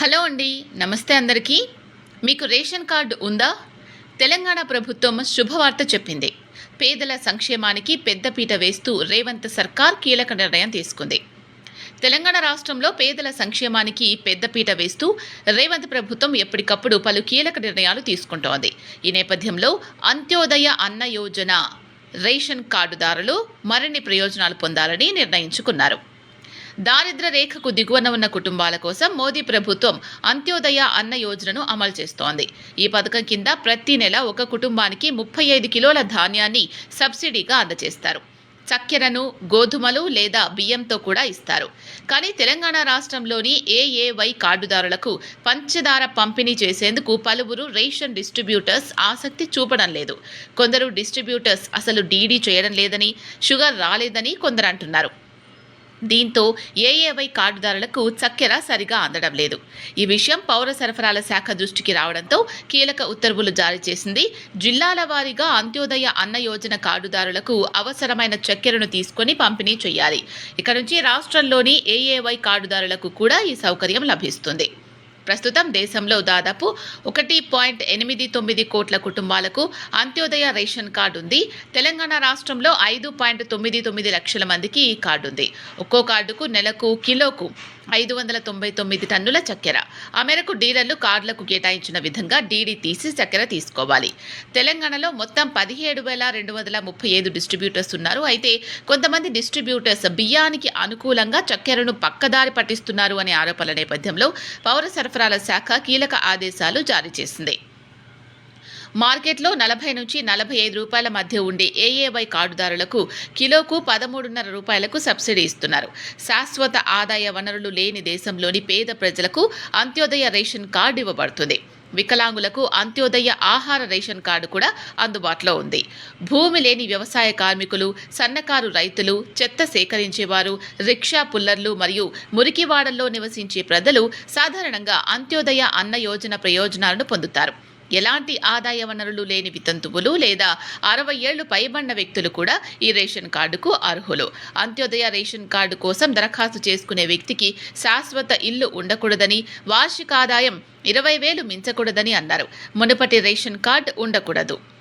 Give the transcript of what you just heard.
Hello అండి నమస్తే అందరికీ. మీకు రేషన్ కార్డు ఉందా? తెలంగాణ ప్రభుత్వం శుభవార్త చెప్పింది. పేదల సంక్షేమానికి పెద్దపీట వేస్తూ రేవంత్ సర్కార్ కీలక నిర్ణయం తీసుకుంది. తెలంగాణ రాష్ట్రంలో పేదల సంక్షేమానికి పెద్దపీట వేస్తూ రేవంత్ ప్రభుత్వం ఎప్పటికప్పుడు పలు కీలక నిర్ణయాలు తీసుకుంటోంది. ఈ నేపథ్యంలో అంత్యోదయ అన్న యోజన రేషన్ కార్డుదారులు మరిన్ని ప్రయోజనాలు పొందాలని నిర్ణయించుకున్నారు. దారిద్ర రేఖకు దిగువన ఉన్న కుటుంబాల కోసం మోదీ ప్రభుత్వం అంత్యోదయ అన్న యోజనను అమలు చేస్తోంది. ఈ పథకం కింద ప్రతి నెల ఒక కుటుంబానికి ముప్పై ఐదు కిలోల ధాన్యాన్ని సబ్సిడీగా అందజేస్తారు. చక్కెరను గోధుమలు లేదా బియ్యంతో కూడా ఇస్తారు. కానీ తెలంగాణ రాష్ట్రంలోని ఏఏవై కార్డుదారులకు పంచదార పంపిణీ చేసేందుకు పలువురు రేషన్ డిస్ట్రిబ్యూటర్స్ ఆసక్తి చూపడం లేదు. కొందరు డిస్ట్రిబ్యూటర్స్ అసలు డీడీ చేయడం లేదని షుగర్ రాలేదని కొందరు అంటున్నారు. దీంతో ఏఏవై కార్డుదారులకు చక్కెర సరిగా అందడం లేదు. ఈ విషయం పౌర సరఫరాల శాఖ దృష్టికి రావడంతో కీలక ఉత్తర్వులు జారీ చేసింది. జిల్లాల వారీగా అంత్యోదయ అన్న యోజన కార్డుదారులకు అవసరమైన చక్కెరను తీసుకొని పంపిణీ చేయాలి. ఇక నుంచి రాష్ట్రంలోని ఏఏవై కార్డుదారులకు కూడా ఈ సౌకర్యం లభిస్తుంది. ప్రస్తుతం దేశంలో దాదాపు ఒకటి పాయింట్ ఎనిమిది తొమ్మిది కోట్ల కుటుంబాలకు అంత్యోదయ రేషన్ కార్డు ఉంది. తెలంగాణ రాష్ట్రంలో ఐదు పాయింట్ తొమ్మిది తొమ్మిది లక్షల మందికి ఈ కార్డు ఉంది. ఒక్కో కార్డుకు నెలకు కిలోకు ఐదు వందల తొంభై తొమ్మిది టన్నుల చక్కెర. ఆ మేరకు డీలర్లు కార్డులకు కేటాయించిన విధంగా డీడీ తీసి చక్కెర తీసుకోవాలి. తెలంగాణలో మొత్తం పదిహేడు వేల రెండు వందల ముప్పై ఐదు డిస్ట్రిబ్యూటర్స్ ఉన్నారు. అయితే కొంతమంది డిస్ట్రిబ్యూటర్స్ బియ్యానికి అనుకూలంగా చక్కెరను పక్కదారి పట్టిస్తున్నారు అనే ఆరోపణల నేపథ్యంలో పౌర సరఫరా సరఫరాల శాఖ కీలక ఆదేశాలు జారీ చేసింది. మార్కెట్లో నలభై నుంచి నలభై ఐదు రూపాయల మధ్య ఉండే ఏఏవై కార్డుదారులకు కిలోకు పదమూడున్నర రూపాయలకు సబ్సిడీ ఇస్తున్నారు. శాశ్వత ఆదాయ వనరులు లేని దేశంలోని పేద ప్రజలకు అంత్యోదయ రేషన్ కార్డు ఇవ్వబడుతుంది. వికలాంగులకు అంత్యోదయ ఆహార రేషన్ కార్డు కూడా అందుబాటులో ఉంది. భూమి లేని వ్యవసాయ కార్మికులు సన్నకారు రైతులు చెత్త సేకరించేవారు రిక్షా పుల్లర్లు మరియు మురికివాడల్లో నివసించే ప్రజలు సాధారణంగా అంత్యోదయ అన్న యోజన ప్రయోజనాలను పొందుతారు. ఎలాంటి ఆదాయ వనరులు లేని వితంతువులు లేదా అరవై ఏళ్ళు పైబడిన వ్యక్తులు కూడా ఈ రేషన్ కార్డుకు అర్హులు. అంత్యోదయ రేషన్ కార్డు కోసం దరఖాస్తు చేసుకునే వ్యక్తికి శాశ్వత ఇల్లు ఉండకూడదని వార్షిక ఆదాయం ఇరవై వేలు మించకూడదని అన్నారు. మునుపటి రేషన్ కార్డు ఉండకూడదు.